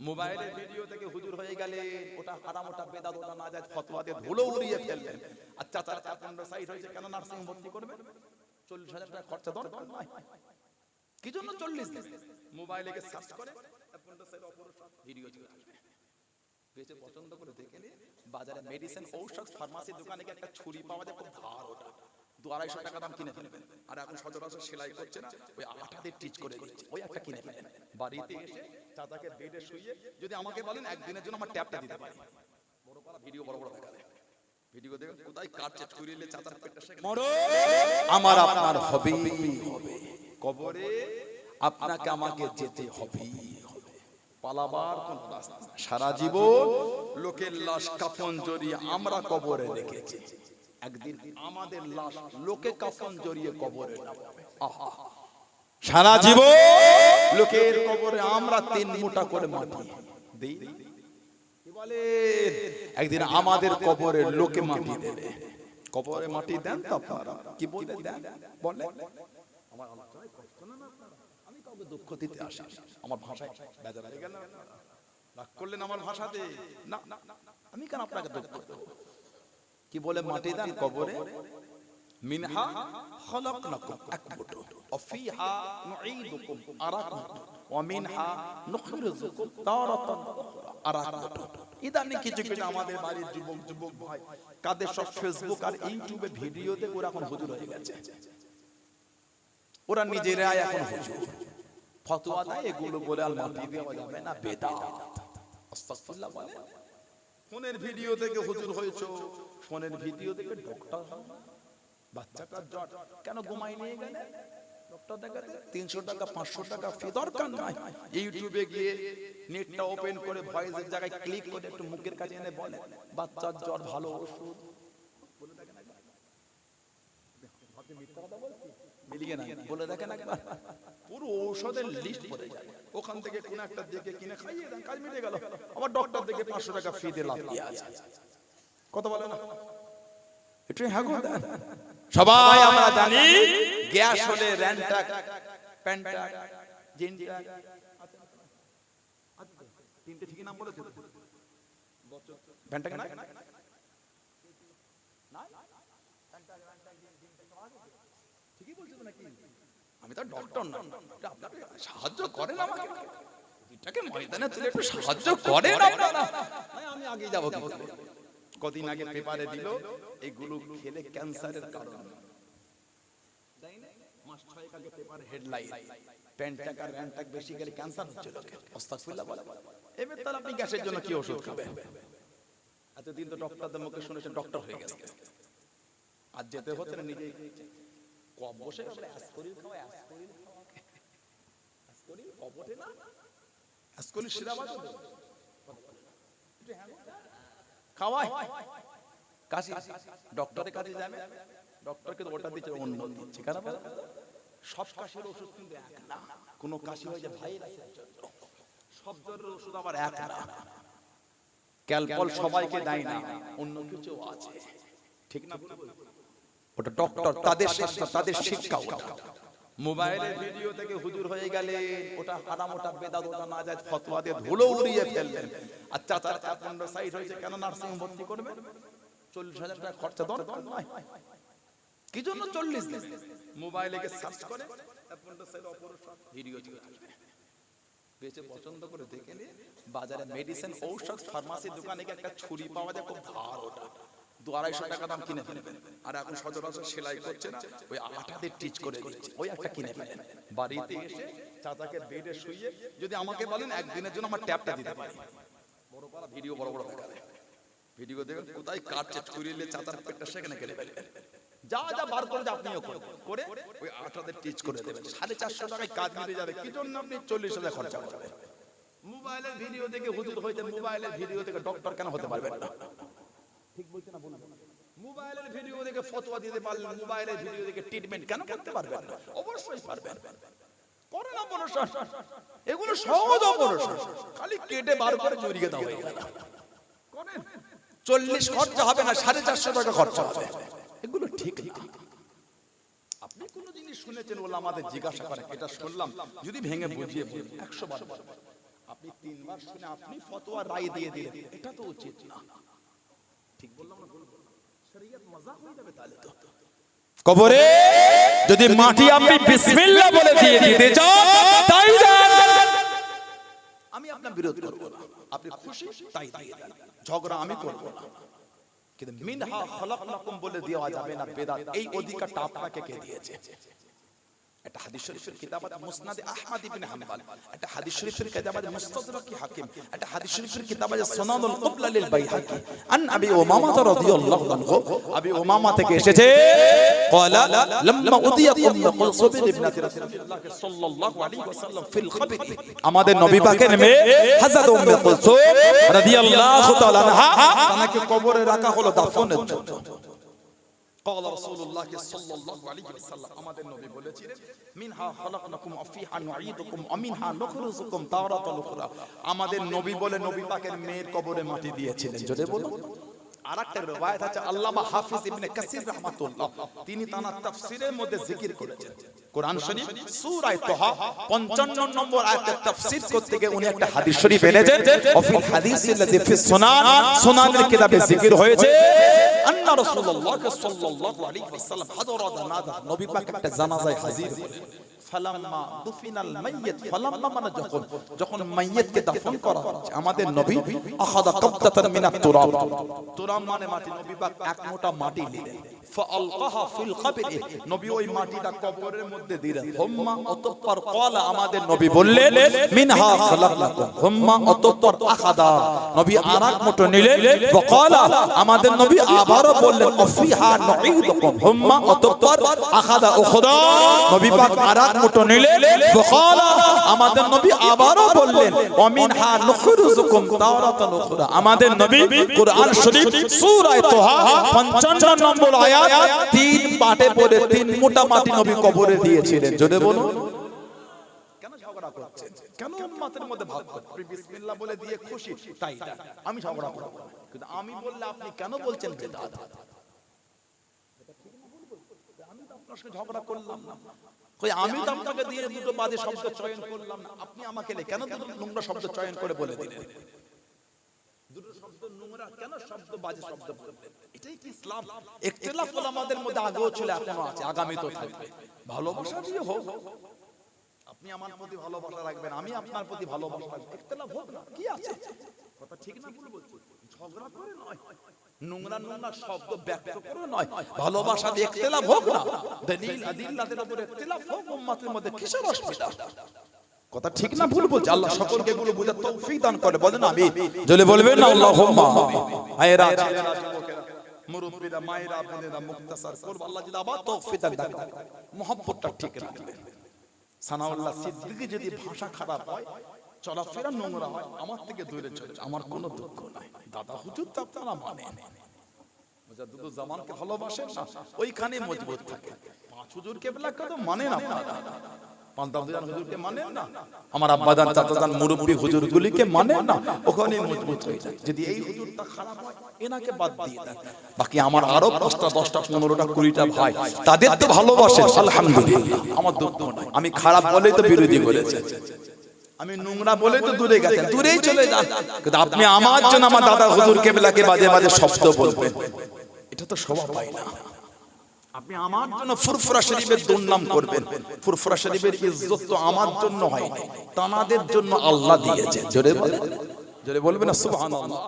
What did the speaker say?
মোবাইলের ভিডিও থেকে হুজুর হয়ে গেলে ওটা হারাম ওটা বেদাত ওটা না যায় ফতোয়া দিয়ে ধুলো উড়িয়ে ফেললেন আচ্ছা চাচা চার পনেরো সাইড হয়েছে কেন নার্সিং ভর্তি করবেন? চল্লিশ হাজার টাকা খরচা দরকার? নয়। কি জন্য চল্লিশ দিন? মোবাইলে গিয়ে সার্চ করে? ভিডিও চলে আসবে। বেঁচে পছন্দ করে দেখে নিয়ে বাজারে মেডিসিন ঔষধ ফার্মাসি দোকানে গিয়ে একটা ছুরি পাওয়া যায়? খুব ধার ওটা। দু আড়াইশো টাকা দাম কিনে ফেলবেন। আর এখন সচরাচর সেলাই করছে না? ওই আঠা দিয়ে টিচ করে ওই একটা কিনে ফেলেন বাড়িতে এসে চাচাকে বেডে শুয়ে যদি আমাকে বলেন একদিনের জন্য আমার ট্যাপটা দিতে পারি বড় পাড়া ভিডিও বড় বড় দেখা ভিডিও দেখেন কোথায় কাটছে ছুরি নিয়ে চাচার পেটটা সেখানে আমার আপনার হবে। হবে। কবরে আপনাকে আমাকে যেতে হবে। হবে। পালাবার কোন রাস্তা সারা জীবন লোকের লাশ কাফন জড়িয়ে আমরা কবরে রেখেছি। একদিন আমাদের লাশ লোকে কাফন জড়িয়ে কবরে সারা জীবন লোকের কবরে আমরা তিন মুঠা করে মাটি। দেই বলে? একদিন আমাদের কবরে লোকে মাটি দেবে কবরে মাটি দেন তো আপনারা। কি বলে দেন? বলে। আমার আলোচনায় কষ্ট না আপনারা? আমি কাউকে দুঃখ দিতে আসি আমার ভাষায় বেজার হয়ে গেল রাগ করলেন আমার ভাষাতে। না। আমি কেন আপনাকে দুঃখ দেবো? কি বলে মাটি দেন কবরে? মিনহা খলাকনাকুম, এক মুঠো। অফিহা নুঈদুকুম আরাক মুঠো ওয়া মিনহা নুখরিজুকুম তারাতান উখরা আরাক মুঠো ইদানি কিছু কিছু আমাদের বাড়ির যুবক যুবক ভাই কাদের সব ফেসবুক আর ইউটিউবে ভিডিও ওরা এখন হুজুর হয়ে গেছে। ওরা নিজেরাই এখন হুজুর। ফতোয়া দেয় এগুলো বলে মাটি দেওয়া যাবে না বেদাত। আস্তাগফিরুল্লাহ বলে। ফোনের ভিডিও থেকে হুজুর হয়েছে। ফোনের ভিডিও থেকে ডক্টর বাচ্চাটার জ্বর? কেন ঘুমাই নিয়ে গেলে? তিনশো টাকা পাঁচশো টাকা ফি দরকার নাই। ইউটিউবে গিয়ে নেটটা ওপেন করে ভয়েসের জায়গায় ক্লিক করে একটু মুখের কাছে এনে বলে বাচ্চার জ্বর ভালো ওষুধ? দেখেন মিলিয়ে না বলে দেখেন একবার। পুরো ঔষধের লিস্ট পড়ে যায়। ওখান থেকে কোন একটা কিনে খাইয়ে দেন কাজ মিটে গেল। আবার ডক্টর থেকে পাঁচশো টাকা ফি দিয়ে লাভ কি আছে? কত বলে না? একটু হ্যাঁ। সবাই আমরা জানি গ্যাস হলে র্যান্টাক প্যান্টাক জিনটাক তিনটে ঠিকই নাম বলেছে? প্যান্টাক না ঠিকই বলছে তো নাকি? আমি তো ডক্টর না। এটা আপনারা সাহায্য করেন আমাকে। এটাকে ময়দানে তুলে একটু সাহায্য করেন আপনারা। আমি আগে যাব কি? কদিন আগে পেপারে দিল এগুলো খেলে ক্যান্সারের কারণ। মাস ছয়েক আগে পেপারে হেডলাইন প্যান্টাক আর র্যান্টাক বেশি গেলে ক্যান্সার হচ্ছে লোকে অস্তাগফিরুল্লাহ বলে এবার তাহলে আপনি গ্যাসের জন্য কি ওষুধ খাবেন এতদিন তো ডক্টরদের মুখে শুনেছেন ডক্টর হয়ে গেছে। আজ যেতে হচ্ছে না নিজে কম বসে অ্যাসকরিল খাওয়া অ্যাসকরিল খাওয়া অ্যাসকরিল কপটে না? অ্যাসকরিল সিরাপ আছে তো? সব কাশির ওষুধ আবার এক না। সবাইকে দেয় না। অন্য কিছু আছে। ঠিক না ওটা ডক্টর, তাদের শাস্ত্র তাদের শিক্ষা মোবাইলের ভিডিও থেকে হুজুর হয়ে গেলে ওটা হারাম ওটা বেদাত ওটা না যায় ফতোয়া দিয়ে ধুলো উড়িয়ে ফেললেন আর চার পনেরো সাইড হয়েছে কেন নার্সিং ভর্তি করবেন চল্লিশ হাজার টাকা খরচা দরকার? নয়। কি জন্য চল্লিশ মোবাইলে গিয়ে সার্চ করে? ভিডিও বেঁচে পছন্দ করে দেখে নিয়ে বাজারে মেডিসিন ঔষধ ফার্মাসি দোকানে গিয়ে একটা ছুরি পাওয়া যায়? খুব ধার ওটা। দু আড়াইশো টাকা দাম কিনে আর এখন সচরাচর সেলাই ওই টিচ করে একটা কিনে বাড়িতে এসে যদি আমাকে বলেন, একদিনের জন্য আমার ভিডিও ভিডিও কোথায় সেখানে যা যা বার করে টিচ করে দেবেন। সাড়ে চারশো টাকায় কাজ যাবে। চল্লিশ হাজার খরচা মোবাইলের ভিডিও দেখে হুজুর হয়েছে মোবাইলের ভিডিও দেখে ডক্টর কেন হতে পারবেন না? ঠিক বলছে না বলুন মোবাইলের ভিডিও দেখে ফতোয়া দিতে পারলেন মোবাইলের ভিডিও দেখে ট্রিটমেন্ট কেন করতে পারবেন না? অবশ্যই পারবেন। করেন অপারেশন এগুলো সহজ অপারেশন খালি কেটে বার করে জড়িয়ে দাও। করেন। চল্লিশ খরচা হবে না, সাড়ে চারশো টাকা খরচা হবে। এগুলো ঠিক না। আপনি কোন জিনিস শুনেছেন বলে আমাদের জিজ্ঞাসা করে এটা শুনলাম। যদি ভেঙে বুঝিয়ে বলুন একশো বার আপনি তিনবার শুনে আপনি ফতোয়া রায় দিয়ে দিলেন। এটা তো উচিত না। কবরে যদি মাটি আপনি বিসমিল্লাহ বলে দিয়ে দিতে চান তাই দেন আমি আপনার বিরোধ করব না। আপনি খুশি? তাই দিয়ে দেন। ঝগড়া আমি করব না। কিন্তু মিনহা খলাকনাকুম বলে দেওয়া যাবে না বেদাত। এই অধিকারটা আপনাকে কে দিয়েছে? একটা হাদিস শরীফের কিতাবাত মুসনাদে আহমদ ইবনে হাম্বল, একটা হাদিস শরীফের কিতাবাত মুস্তাদরাকি হাকিম, একটা হাদিস শরীফের কিতাবাত সনাদুল কুবলা লিল বাইহাকি। আন আবি উমামা রাদিয়াল্লাহু আনহু, আবি উমামা থেকে এসেছে, ক্বালা, লাম্মা উদিয়াত উম্ম কুলসুব ইবনাত রাসূলুল্লাহ সাল্লাল্লাহু আলাইহি ওয়াসাল্লাম ফিল খাবর আমাদের নবী পাকের মেয়ে হযরত উম্মে কুলসুব রাদিয়াল্লাহু তাআলা আনহা, তাকে কবরে রাখা হলো দাফনের জন্য। قال رسول الله صلى الله عليه وسلم আমাদের নবী বলেছিলেন মিনহা খলাকনাকুম ওয়াফিহা নুঈদুকুম ওয়া মিনহা নুখরিজুকুম তারাতাল উখরা আমাদের নবী বলে নবী পাকের মেয়ের কবরে মাটি দিয়েছিলেন জোরে বলুন আরেকটা রওয়ায়াত আছে আল্লামা হাফিজ ইবনে কাসির রাহমাতুল্লাহ। তিনি তার তাফসীরের মধ্যে জিকির করেছেন। কোরআন শরীফ, সূরা তোহা 55 নম্বর আয়াতের তাফসীর করতে গিয়ে উনি একটা হাদিস শরীফ এনেছেন। অফিল হাদিসিল্লাযী ফি সুনান, সুনানের কিতাবে জিকির হয়েছে। আন্না রাসূলুল্লাহ সাল্লাল্লাহু আলাইহি ওয়াসাল্লাম হাদরা জানাজা নবী পাক একটা জানাজায় হাজির হলেন। ফালাম্মা দুফিনাল মাইয়িত ফালাম্মা মানে যখন যখন মাইয়িতকে দাফন করা হচ্ছে। আমাদের নবী আখাদা কাবতাতান মিনাত তুরাব। তুরাব মানে মাটি। নবী পাক এক মোটা মাটি নিলেন। ফাআলকাহা ফিল কবরি নবী ওই মাটিটা কবরের মধ্যে দিলেন। হুম্মা অতঃপর ক্বালা আমাদের নবী বললেন মিনহা খালাকনাকুম। হুম্মা অতঃপর আখাদা। নবী আরাক মুঠো নিলেন ওয়াকালা আমাদের নবী আবারও বললেন অফিহা নুঈদুকুম। হুম্মা অতঃপর আখাদা উখরা নবী পাক আরাক মুঠো নিলেন ওয়াকালা আমাদের নবী আবারও বললেন ওয়ামিনহা নুখরিজুকুম তাওরাতান উখরা। আমাদের নবী কোরআন শরীফ সূরা তোহা 55 নম্বর আয়াত তিন পাটে পড়ে তিন মোটা মাটি নবী কবরে দিয়েছিলেন। জোরে বলুন। কেন ঝগড়া করছেন? কেন উম্মতের মধ্যে ভাগ আপনি বিসমিল্লাহ বলে দিয়ে খুশি তাই। আমি ঝগড়া করব কিন্তু আমি বললে আপনি কেন বলছেন বেদাত? আমি তো আপনার সঙ্গে ঝগড়া করলাম না। কই আমি তো আপনাকে দিয়ে দুটো বাজে শব্দ চয়ন করলাম না। আপনি আমাকে কেন দুটো নোংরা শব্দ চয়ন করে বলে দিলেন? দুটো শব্দ নোংরা কেন শব্দ বাজে শব্দ বললেন এটাই কি ইসলাম? ইখতিলাফ আমাদের মধ্যে আগেও ছিল এখনও আছে আগামী তো থাকবে। ভালোবাসা দিয়ে হোক। আপনি আমার প্রতি ভালোবাসা রাখবেন আমি আপনার প্রতি ভালোবাসা রাখব। ইখতিলাফ হোক না কি আছে? কথা ঠিক না ভুল বলছি। ঝগড়া করে নয়। নোংরা নোংরা শব্দ ব্যক্ত করে নয়। ভালোবাসা দিয়ে ইখতিলাফ হোক না দলিল আদিল্লাদের উপরে ইখতিলাফ হোক উম্মতের মধ্যে কিসের অসুবিধা? কথা ঠিক না ভুল বলছি। আল্লাহ সকলকে এগুলো বুঝার তৌফিক দান করে। বলেন আমি। জলে বলবেন না আল্লাহুম্মা। আয়রা মুরব্বিরা মায়েরা বোনেরা মুক্তাসার করব। আল্লাহ যদি আবার তৌফিক দান করে। মোহাব্বতটা ঠিক রাখবে সানাউল্লাহ সিদ্দিকী যদি ভাষা খারাপ হয় চলাফেরা নোংরা হয়, আমার থেকে দূরে চলে আমার কোনো দুঃখ নাই। দাদা হুজুর তো আপনারা মানে দুটো জামানকে ভালোবাসেন না? ওইখানে মজবুত থাকে। পাঁচ হুজুর কেবলা কত মানে না? হয়ে যায়। যদি এই দিয়ে বাকি আমার আরও পাঁচটা, দশটা, পনেরোটা, কুড়িটা ভাই, তাদের তো ভালোবাসেন, আলহামদুলিল্লাহ। আমার দুঃখ নাই। আমি খারাপ বলেই তো বিরোধী করেছে আমি নোংরা বলে তো দূরে গেছেন দূরেই চলে যান। কিন্তু আপনি আমার জন্য আমার দাদা হুজুর কেবলাকে বাজে বাজে শব্দ বলবেন। এটা তো শোভা পায় না। আপনি আমার জন্য ফুরফুরা শরীফের দুর্নাম করবেন। ফুরফুরা শরীফের ইজ্জত তো আমার জন্য হয়নি। তানাদের জন্য আল্লাহ দিয়েছে জোরে বলে জোরে বলবেন না সুবহানাল্লাহ।